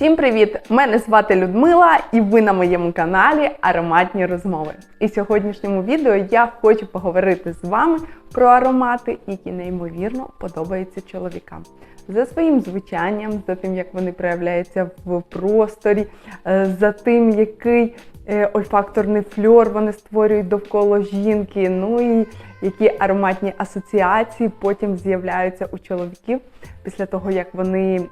Всім привіт! Мене звати Людмила, і ви на моєму каналі Ароматні розмови. І в сьогоднішньому відео я хочу поговорити з вами про аромати, які неймовірно подобаються чоловікам. За своїм звучанням, за тим, як вони проявляються в просторі, е, за тим, який е, ольфакторний фльор вони створюють довкола жінки. Ну і які ароматні асоціації потім з'являються у чоловіків після того, як вони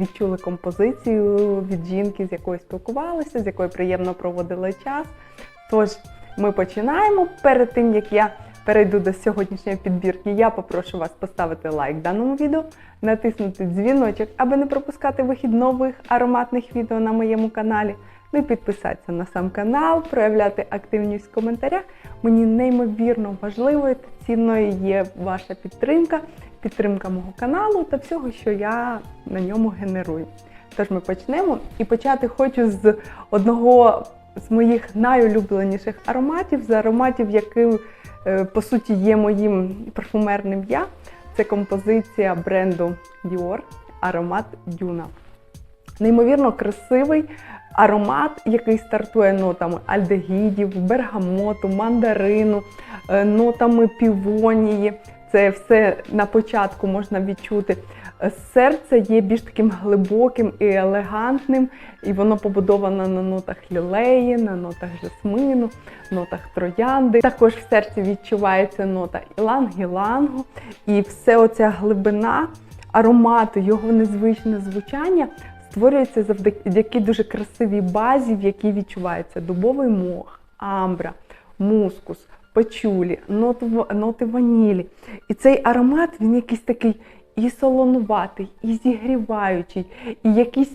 відчули композицію від жінки, з якою спілкувалися, з якою приємно проводили час. Тож ми починаємо. Перед тим як я перейду до сьогоднішньої підбірки, я попрошу вас поставити лайк даному відео, натиснути дзвіночок, аби не пропускати вихід нових ароматних відео на моєму каналі. Ну і підписатися на сам канал, проявляти активність в коментарях. Мені неймовірно важливою та цінною є ваша підтримка, підтримка мого каналу та всього, що я на ньому генерую. Тож ми почнемо. І почати хочу з одного з моїх найулюбленіших ароматів, з ароматів, який, е, по суті, є моїм парфумерним я. Це композиція бренду Dior аромат Дюна. Неймовірно красивий аромат, який стартує нотами альдегідів, бергамоту, мандарину, е, нотами півонії. Це все на початку можна відчути. Серце є більш таким глибоким і елегантним, і воно побудовано на нотах лілеї, на нотах жасмину, нотах троянди. Також в серці відчувається нота іланг-ілангу, і все оця глибина аромату, його незвичне звучання створюється завдяки дуже красивій базі, в якій відчувається дубовий мох, амбра, мускус, пачулі, ноти, ноти ванілі. І цей аромат він якийсь такий і солонуватий, і зігріваючий, і якийсь,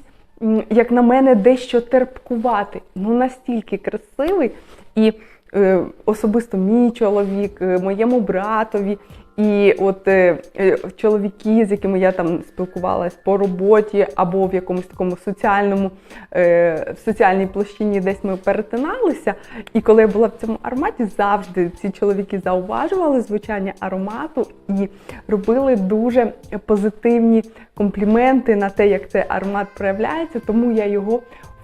як на мене, дещо терпкуватий. Ну настільки красивий. І е, особисто мій чоловік, е, моєму братові. І от е, е, чоловіки, з якими я там спілкувалась по роботі або в якомусь такому соціальному, е, в соціальній площині десь ми перетиналися. І коли я була в цьому ароматі, завжди ці чоловіки зауважували звучання аромату і робили дуже позитивні компліменти на те, як цей аромат проявляється, тому я його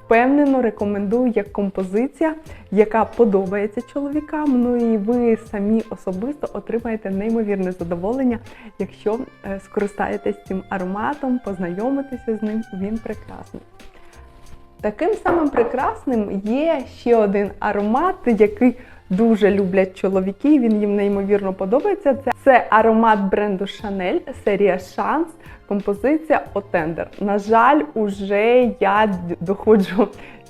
впевнено рекомендую як композиція, яка подобається чоловікам. Ну і ви самі особисто отримаєте неймовірне задоволення, якщо е, скористаєтесь цим ароматом, познайомитеся з ним. Він прекрасний. Таким самим прекрасним є ще один аромат, який дуже люблять чоловіки. Він їм неймовірно подобається. Це, це аромат бренду Шанель, серія Шанс, композиція Отендер. На жаль, уже я доходжу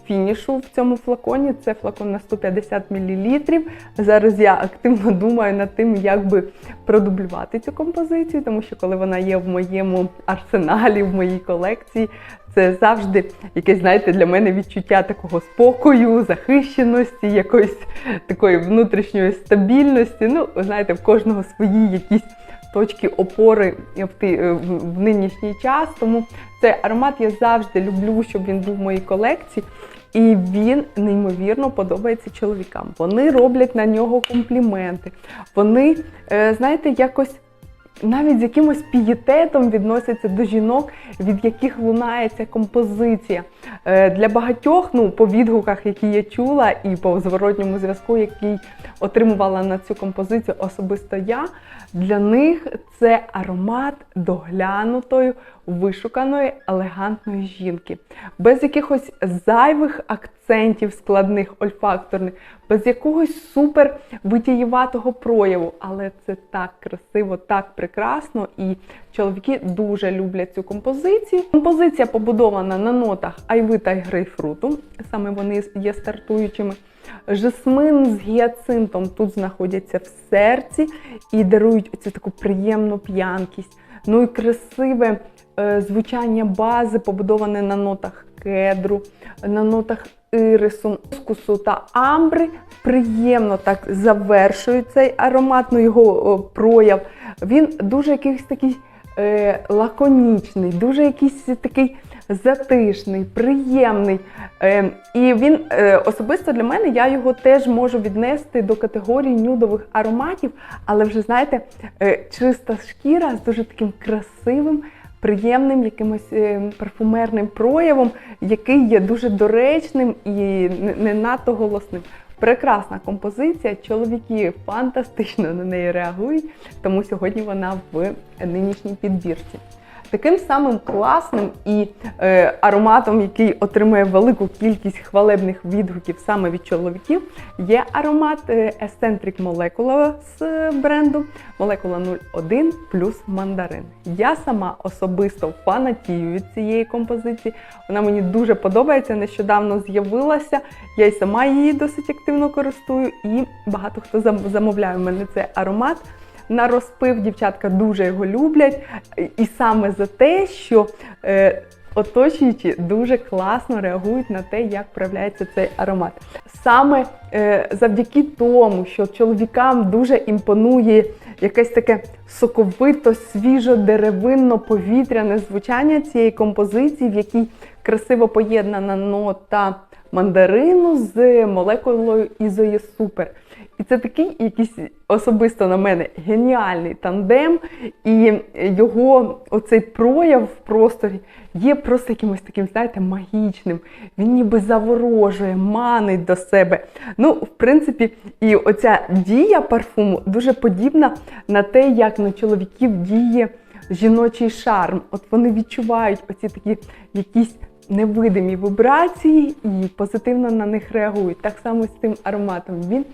фінішу в цьому флаконі. Це флакон на 150 мл. Зараз я активно думаю над тим, як би продублювати цю композицію, тому що коли вона є в моєму арсеналі, в моїй колекції, це завжди якесь, знаєте, для мене відчуття такого спокою, захищеності, якоїсь такої внутрішньої стабільності. Ну, знаєте, в кожного свої якісь точки опори в, в нинішній час. Тому цей аромат я завжди люблю, щоб він був в моїй колекції. І він неймовірно подобається чоловікам. Вони роблять на нього компліменти. Вони, е, знаєте, якось навіть з якимось пієтетом відносяться до жінок, від яких лунає ця композиція. Е, Для багатьох, ну по відгуках, які я чула, і по зворотньому зв'язку, який отримувала на цю композицію особисто я, для них це аромат доглянутої, вишуканої, елегантної жінки, без якихось зайвих акцентів складних ольфакторних, без якогось супер витієватого прояву. Але це так красиво, так прекрасно, і чоловіки дуже люблять цю композицію. Композиція побудована на нотах айви та грейпфруту, саме вони є стартуючими. Жасмин з гіацинтом тут знаходяться в серці і дарують оцю таку приємну п'янкість. Ну і красиве звучання бази, побудоване на нотах кедру, на нотах ірису, мускусу та амбри. Приємно так завершує цей аромат, ну його прояв. Він дуже якийсь такий е, лаконічний, дуже якийсь такий затишний, приємний. Е, і він е, особисто для мене я його теж можу віднести до категорії нюдових ароматів, але вже знаєте, е, чиста шкіра з дуже таким красивим приємним якимось е, парфумерним проявом, який є дуже доречним і не- не надто голосним. Прекрасна композиція. Чоловіки фантастично на неї реагують, тому сьогодні вона в нинішній підбірці. Таким самим класним і е, ароматом, який отримує велику кількість хвалебних відгуків саме від чоловіків, є аромат е, Eccentric Molecula з бренду Molecula 01 плюс мандарин. Я сама особисто фанатію від цієї композиції. Вона мені дуже подобається. Нещодавно з'явилася. Я й сама її досить активно користую, і багато хто замовляє в мене цей аромат. На розпив дівчатка дуже його люблять, і саме за те, що е, оточуючі дуже класно реагують на те, як проявляється цей аромат. Саме е, завдяки тому, що чоловікам дуже імпонує якесь таке соковито, свіжо, деревинно, повітряне звучання цієї композиції, в якій красиво поєднана нота мандарину з молекулою ізої супер. І це такий якийсь особисто на мене геніальний тандем, і його оцей прояв в просторі є просто якимось таким, знаєте, магічним. Він ніби заворожує, манить до себе. Ну, в принципі, і оця дія парфуму дуже подібна на те, як на чоловіків діє жіночий шарм. От вони відчувають оці такі якісь невидимі вібрації і позитивно на них реагують. Так само з цим ароматом. Він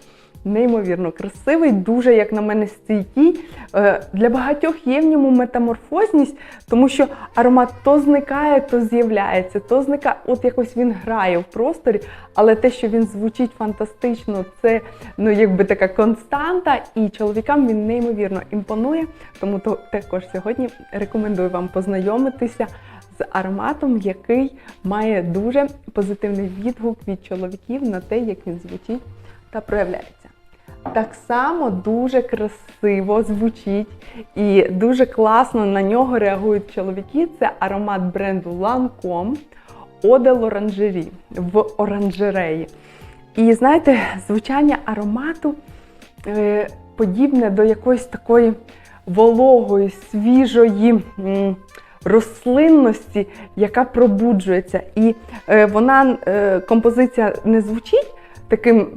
неймовірно красивий, дуже, як на мене, стійкий. Е, Для багатьох є в ньому метаморфозність, тому що аромат то зникає, то з'являється, то зникає, от якось він грає в просторі, але те, що він звучить фантастично, це ну, якби така константа, і чоловікам він неймовірно імпонує. Тому то також сьогодні рекомендую вам познайомитися з ароматом, який має дуже позитивний відгук від чоловіків на те, як він звучить та проявляється. Так само дуже красиво звучить і дуже класно на нього реагують чоловіки. Це аромат бренду Lancome Eau de в оранжереї. І знаєте, звучання аромату е, подібне до якоїсь такої вологої, свіжої рослинності, яка пробуджується. І е, вона, е, композиція не звучить таким,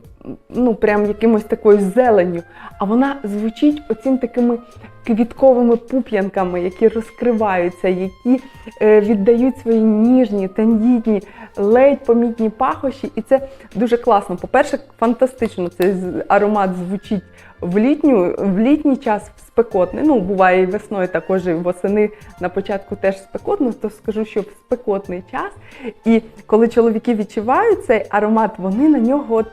ну, прям якимось такою зеленю, а вона звучить оцім такими квітковими пуп'янками, які розкриваються, які е, віддають свої ніжні, тендітні, ледь помітні пахощі. І це дуже класно. По-перше, фантастично цей аромат звучить в літню, в літній час спекотний. Ну, буває і весною, також і восени на початку теж спекотно, то скажу, що в спекотний час. І коли чоловіки відчувають цей аромат, вони на нього от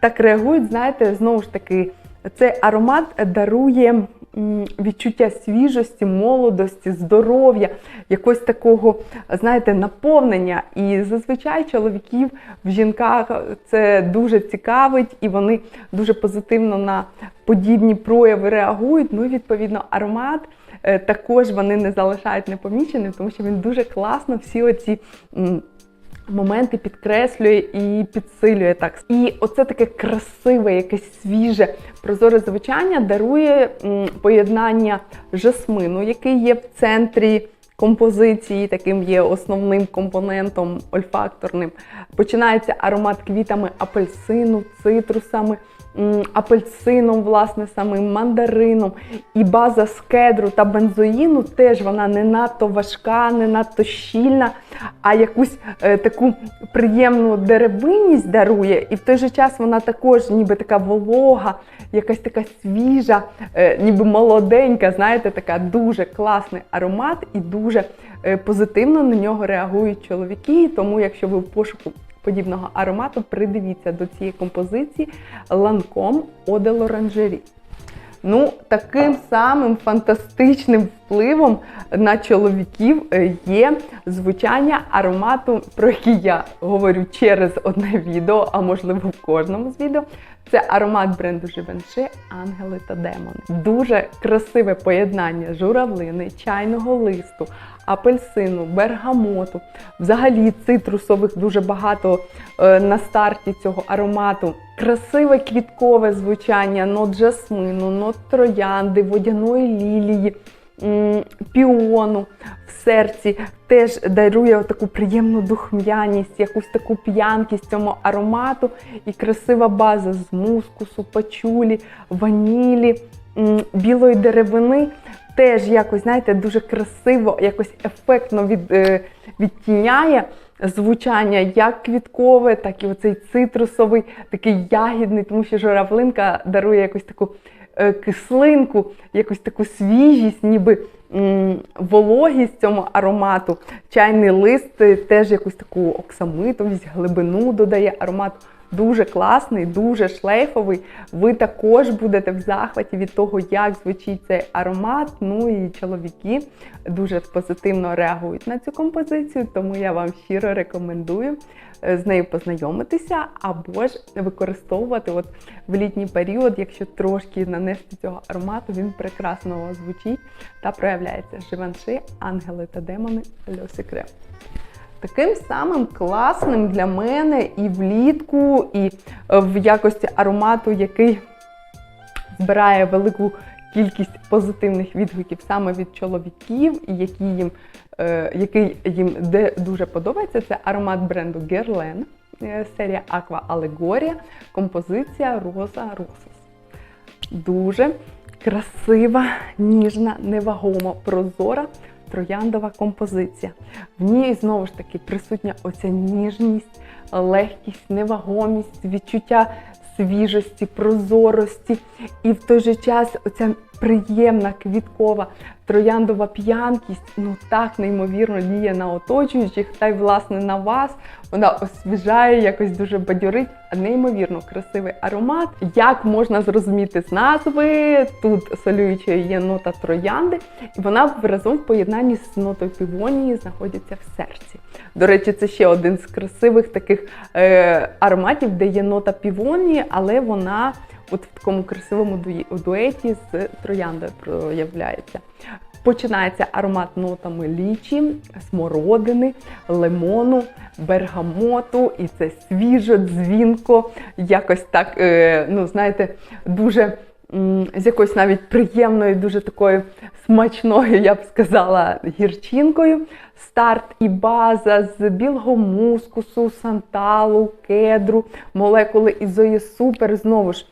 так реагують. Знаєте, знову ж таки, цей аромат дарує відчуття свіжості, молодості, здоров'я, якогось такого, знаєте, наповнення. І зазвичай чоловіків в жінках це дуже цікавить, і вони дуже позитивно на подібні прояви реагують. Ну і відповідно аромат. е, Також вони не залишають непоміченим, тому що він дуже класно всі оці моменти підкреслює і підсилює так. І оце таке красиве, якесь свіже, прозоре звучання дарує поєднання жасмину, який є в центрі. Композиції таким є основним компонентом ольфакторним. Починається аромат квітами апельсину, цитрусами, апельсином, власне, самим мандарином. І база з кедру та бензоїну теж вона не надто важка, не надто щільна, а якусь е, таку приємну деревинність дарує. І в той же час вона також ніби така волога, якась така свіжа, е, ніби молоденька, знаєте, така дуже класний аромат і дуже е, позитивно на нього реагують чоловіки. Тому, якщо ви в пошуку подібного аромату, придивіться до цієї композиції de l'Orangerie. Ну, таким самим фантастичним впливом на чоловіків е, є звучання аромату, про який я говорю через одне відео, а можливо в кожному з відео. Це аромат бренду Givenchy Ангели та Демони. Дуже красиве поєднання журавлини, чайного листу, апельсину, бергамоту. Взагалі цитрусових дуже багато е, на старті цього аромату. Красиве квіткове звучання, нот жасмину, нот троянди, водяної лілії. Піону в серці, теж дарує таку приємну духм'яність, якусь таку п'янкість цьому аромату і красива база з мускусу, пачулі, ванілі, білої деревини. Теж якось, знаєте, дуже красиво, якось ефектно від, е, відтіняє звучання як квіткове, так і оцей цитрусовий, такий ягідний, тому що журавлинка дарує якусь таку кислинку, якусь таку свіжість, ніби вологість цьому аромату. Чайний лист е, теж якусь таку оксамитовість, глибину додає аромат. Дуже класний, дуже шлейфовий. Ви також будете в захваті від того, як звучить цей аромат. Ну і чоловіки дуже позитивно реагують на цю композицію, тому я вам щиро рекомендую е, з нею познайомитися або ж використовувати от в літній період, якщо трошки нанести цього аромату, він прекрасно звучить та проявляється. Живанши, ангели та демони Льосі Таким самим класним для мене і влітку, і е, в якості аромату, який збирає велику кількість позитивних відгуків саме від чоловіків, які їм, е, який їм де дуже подобається, це аромат бренду Guerlain, е, серія Aqua Allegoria, композиція Rosa Rosas. Дуже красива, ніжна, невагома, прозора трояндова композиція. В ній знову ж таки присутня оця ніжність, легкість, невагомість, відчуття свіжості, прозорості, і в той же час оця приємна квіткова трояндова п'янкість, ну так неймовірно діє на оточуючих, та й власне на вас. Вона освіжає, якось дуже бадьорить, неймовірно красивий аромат. Як можна зрозуміти з назви? Тут солюючою є нота троянди, і вона разом в поєднанні з нотою півонії знаходиться в серці. До речі, це ще один з красивих таких е, ароматів, де є нота півонії, але вона от в такому красивому дуеті з трояндою проявляється. Починається аромат нотами лічі, смородини, лимону, бергамоту, і це свіжо, дзвінко, якось так, е, ну знаєте, дуже з якоюсь навіть приємною, дуже такою смачною, я б сказала, гірчинкою. Старт і база з білого мускусу, санталу, кедру, молекули ізої супер. Знову ж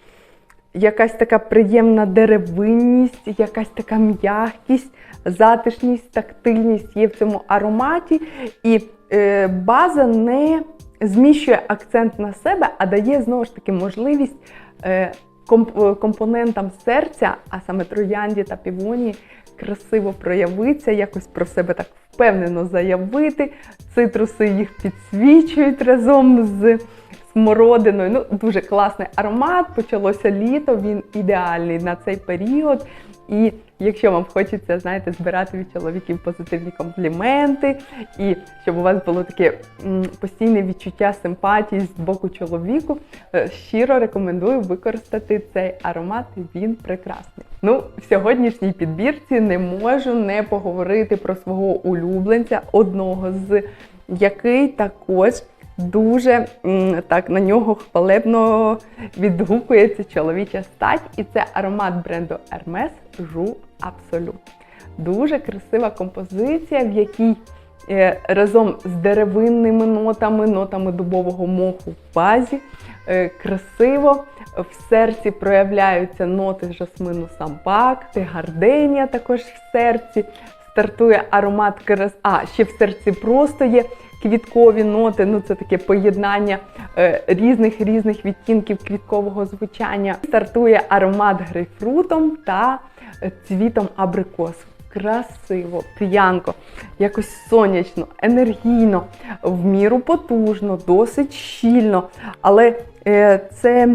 якась така приємна деревинність, якась така м'якість, затишність, тактильність є в цьому ароматі. І е, база не зміщує акцент на себе, а дає знову ж таки можливість е, комп- компонентам серця, а саме троянді та півоні, красиво проявитися, якось про себе так впевнено заявити. Цитруси їх підсвічують разом з смородиною. Ну, дуже класний аромат. Почалося літо, він ідеальний на цей період. І якщо вам хочеться, знаєте, збирати від чоловіків позитивні компліменти, і щоб у вас було таке постійне відчуття симпатії з боку чоловіку, е, щиро рекомендую використати цей аромат. Він прекрасний. Ну, в сьогоднішній підбірці не можу не поговорити про свого улюбленця, одного з який також дуже так на нього хвалебно відгукується чоловіча стать, і це аромат бренду Hermes Joux Absolu. Дуже красива композиція, в якій е, разом з деревинними нотами, нотами дубового моху в базі, е, красиво в серці проявляються ноти жасмину сампак, гарденія також в серці. Стартує аромат крас... А, ще в серці просто є квіткові ноти. Ну це таке поєднання е, різних різних відтінків квіткового звучання. Стартує аромат грейпфрутом та е, цвітом абрикосу. Красиво, п'янко, якось сонячно, енергійно, в міру потужно, досить щільно. Але е, це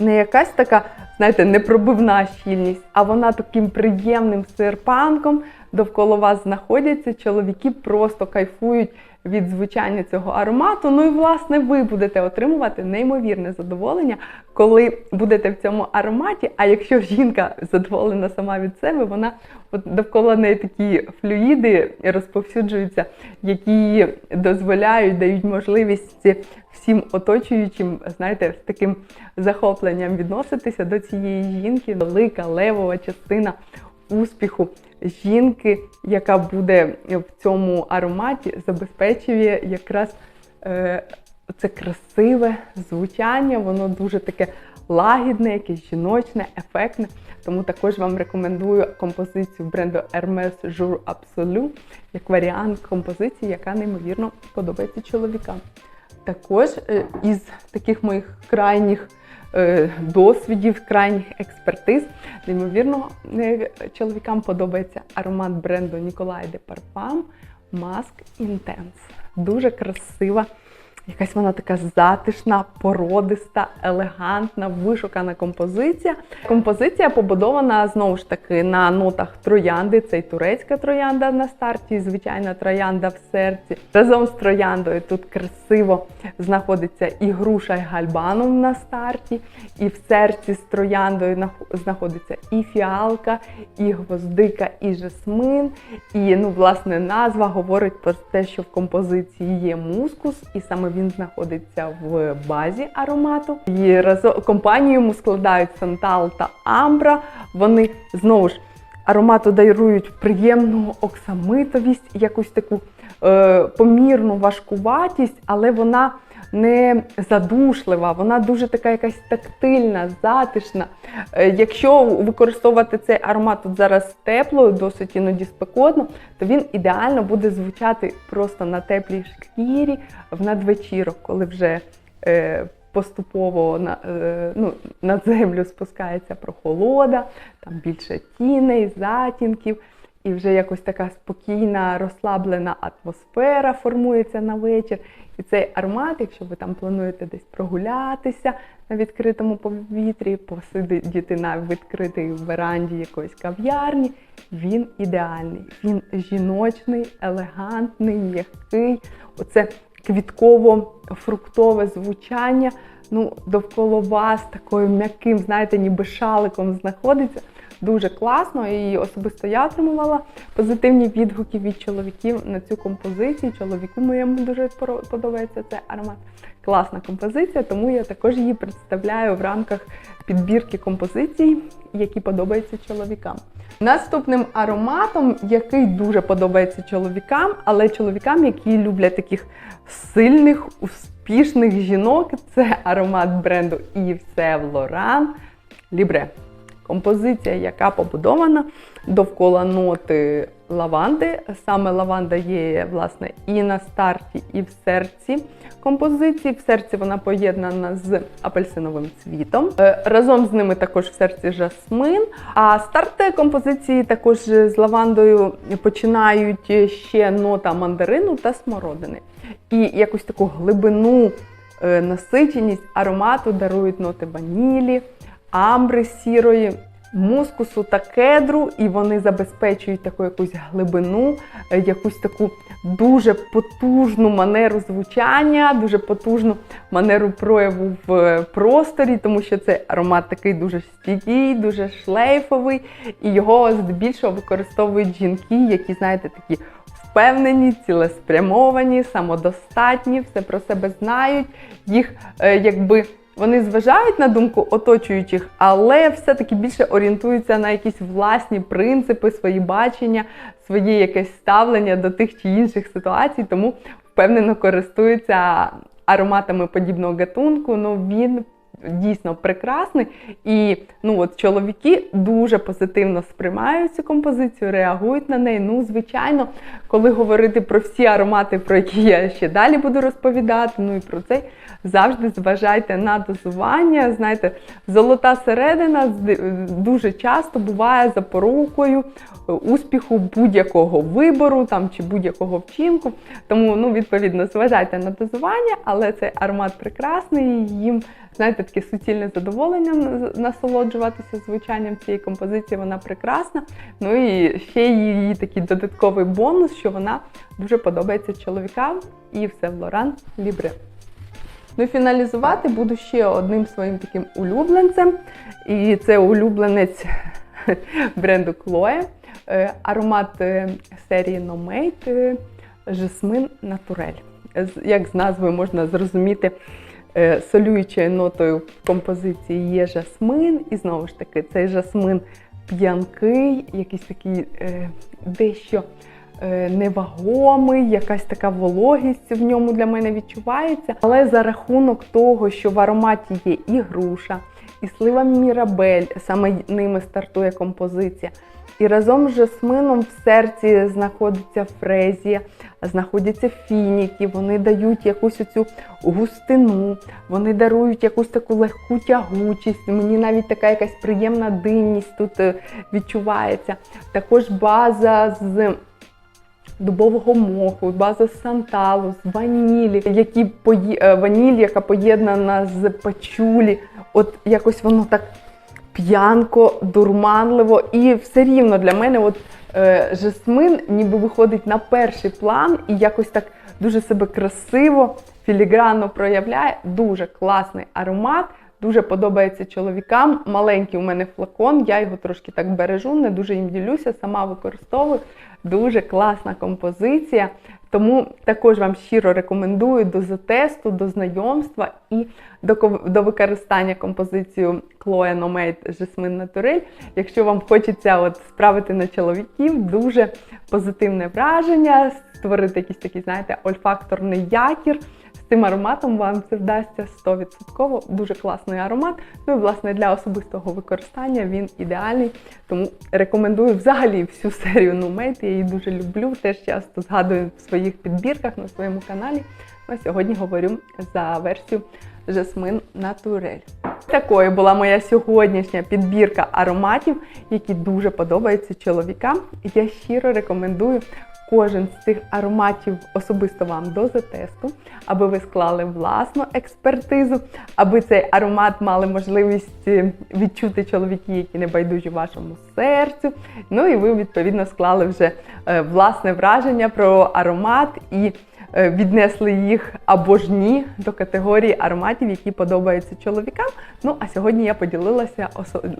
не якась така, знаєте, непробивна щільність, а вона таким приємним серпанком довкола вас знаходяться. Чоловіки просто кайфують від звучання цього аромату. Ну і власне ви будете отримувати неймовірне задоволення, коли будете в цьому ароматі. А якщо жінка задоволена сама від себе, вона от довкола неї такі флюїди розповсюджуються, які дозволяють, дають можливість всім оточуючим, знаєте, з таким захопленням відноситися до цієї жінки. Велика левова частина успіху жінки, яка буде в цьому ароматі, забезпечує якраз е, це красиве звучання, воно дуже таке лагідне, якесь жіночне, ефектне. Тому також вам рекомендую композицію бренду Hermes Jour Absolu як варіант композиції, яка неймовірно подобається чоловікам. Також е, із таких моїх крайніх досвідів, крайніх експертиз, неймовірно, е, чоловікам подобається аромат бренду Nicolai de Parfum Mask Intense. Дуже красива. Якась вона така затишна, породиста, елегантна, вишукана композиція. Композиція побудована знову ж таки на нотах троянди. Це й турецька троянда на старті, і звичайна троянда в серці. Разом з трояндою тут красиво знаходиться і груша, і гальбаном на старті, і в серці з трояндою знаходиться і фіалка, і гвоздика, і жасмин. І ну, власне назва говорить про те, що в композиції є мускус, і саме він знаходиться в базі аромату. І разом компанію йому складають Сантал та Амбра. Вони знову ж аромату дарують приємну оксамитовість, якусь таку е, помірну важкуватість, але вона не задушлива, вона дуже така якась тактильна, затишна. Е, Якщо використовувати цей аромат тут зараз тепло, досить іноді спекотно, то він ідеально буде звучати просто на теплій шкірі в надвечірок, коли вже е, поступово на, е, ну, на землю спускається прохолода, там більше тіней, затінків. І вже якось така спокійна, розслаблена атмосфера формується на вечір. І цей аромат, якщо ви там плануєте десь прогулятися на відкритому повітрі, посидіти на відкритій веранді якоїсь кав'ярні, він ідеальний. Він жіночний, елегантний, м'який. Оце квітково-фруктове звучання. Ну, довкола вас такою м'яким, знаєте, ніби шаликом знаходиться. Дуже класно, і особисто я отримувала позитивні відгуки від чоловіків на цю композицію. Чоловіку моєму дуже подобається цей аромат. Класна композиція, тому я також її представляю в рамках підбірки композицій, які подобаються чоловікам. Наступним ароматом, який дуже подобається чоловікам, але чоловікам, які люблять таких сильних, успішних жінок, це аромат бренду Yves Saint Laurent Libre. Композиція, яка побудована довкола ноти лаванди. Саме лаванда є власне і на старті, і в серці композиції. В серці вона поєднана з апельсиновим цвітом. Е, Разом з ними також в серці жасмин. А старт композиції також з лавандою починають ще нота мандарину та смородини. І якусь таку глибину, е, насиченість аромату дарують ноти ванілі амбри сірої, мускусу та кедру, і вони забезпечують таку якусь глибину, е, якусь таку дуже потужну манеру звучання, дуже потужну манеру прояву в е, просторі, тому що цей аромат такий дуже стійкий, дуже шлейфовий, і його здебільшого використовують жінки, які, знаєте, такі впевнені, цілеспрямовані, самодостатні, все про себе знають. Їх е, якби вони зважають на думку оточуючих, але все-таки більше орієнтуються на якісь власні принципи, свої бачення, своє якесь ставлення до тих чи інших ситуацій, тому впевнено користуються ароматами подібного гатунку. Ну він дійсно прекрасний. І ну от чоловіки дуже позитивно сприймають цю композицію, реагують на неї. Ну, звичайно, коли говорити про всі аромати, про які я ще далі буду розповідати, ну і про цей завжди зважайте на дозування. Знаєте, золота середина дуже часто буває запорукою е, успіху будь-якого вибору там чи будь-якого вчинку. Тому, ну, відповідно, зважайте на дозування, але цей аромат прекрасний. Їм, знаєте, таке суцільне задоволення насолоджуватися звучанням цієї композиції. Вона прекрасна. Ну і ще її такий додатковий бонус, що вона дуже подобається чоловікам і все в Лоран Лібре. Ну і фіналізувати буду ще одним своїм таким улюбленцем. І це улюбленець бренду Chloe. Е, Аромат е, серії No Mate е, Жасмин Натурель. Як з назвою можна зрозуміти, солюючою нотою в композиції є жасмин, і знову ж таки, цей жасмин п'янкий, якийсь такий дещо невагомий, якась така вологість в ньому для мене відчувається. Але за рахунок того, що в ароматі є і груша, і слива Мірабель, саме ними стартує композиція. І разом з жасмином в серці знаходиться фрезія, знаходяться фініки, вони дають якусь оцю густину, вони дарують якусь таку легку тягучість. Мені навіть така якась приємна димність тут е, відчувається. Також база з дубового моху, база з санталу, з ванілі, які пої... е, ваніль, яка поєднана з пачулі. От якось воно так п'янко, дурманливо, і все рівно для мене от е, жасмин ніби виходить на перший план і якось так дуже себе красиво, філігранно проявляє. Дуже класний аромат. Дуже подобається чоловікам. Маленький у мене флакон, я його трошки так бережу, не дуже їм ділюся, сама використовую. Дуже класна композиція. Тому також вам щиро рекомендую до затесту, до знайомства і до, використання композицію Chloe No Made Jasmine Naturel. Якщо вам хочеться от справити на чоловіків, дуже позитивне враження, створити якийсь такий, знаєте, ольфакторний якір. Цим ароматом вам це вдасться 100%. Дуже класний аромат. Ну і власне для особистого використання він ідеальний. Тому рекомендую взагалі всю серію No Made. Я її дуже люблю. Теж часто згадую в своїх підбірках на своєму каналі. На сьогодні говорю за версію Жасмин Натурель. Такою була моя сьогоднішня підбірка ароматів, які дуже подобаються чоловікам. Я щиро рекомендую кожен з цих ароматів особисто вам до затесту, аби ви склали власну експертизу, аби цей аромат мали можливість е, відчути чоловіки, які не байдужі вашому серцю. Ну і ви відповідно склали вже е, власне враження про аромат і е, віднесли їх або ж ні до категорії ароматів, які подобаються чоловікам. Ну а сьогодні я поділилася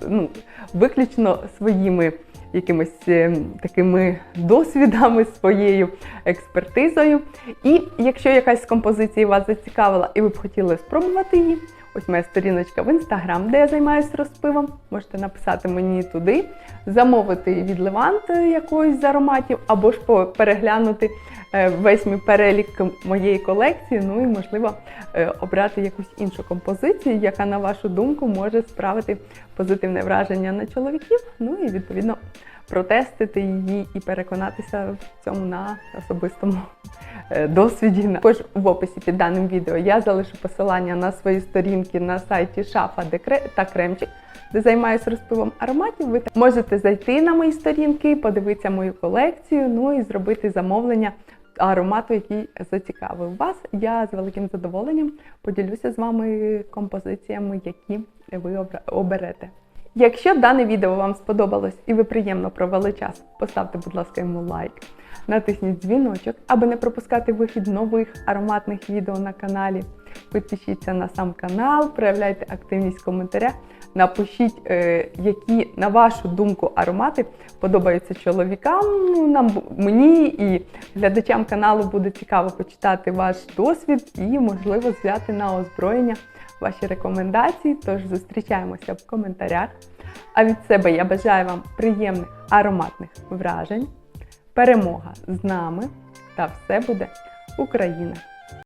ну, виключно своїми якимись е, такими досвідами, своєю експертизою. І якщо якась з композицій вас зацікавила і ви б хотіли спробувати її, ось моя сторіночка в інстаграм, де я займаюся розпивом. Можете написати мені туди, замовити від Левант якогось з ароматів, або ж переглянути е, весь мій перелік моєї колекції. Ну і можливо е, обрати якусь іншу композицію, яка, на вашу думку, може справити позитивне враження на чоловіків. Ну і відповідно протестити її і переконатися в цьому на особистому е, досвіді. Також в описі під даним відео я залишу посилання на свої сторінки на сайті Шафа та Кремчик, де займаюся розпивом ароматів. Ви можете зайти на мої сторінки, подивитися мою колекцію, ну і зробити замовлення аромату, який зацікавив вас. Я з великим задоволенням поділюся з вами композиціями, які ви оберете. Якщо дане відео вам сподобалось і ви приємно провели час, поставте, будь ласка, йому лайк, натисніть дзвіночок, аби не пропускати вихід нових ароматних відео на каналі. Підпишіться на сам канал, проявляйте активність в коментарях, напишіть, е, які, на вашу думку, аромати подобаються чоловікам. Ну, нам, мені і глядачам каналу буде цікаво почитати ваш досвід і, можливо, взяти на озброєння ваші рекомендації. Тож зустрічаємося в коментарях. А від себе я бажаю вам приємних ароматних вражень, перемога з нами та все буде Україна!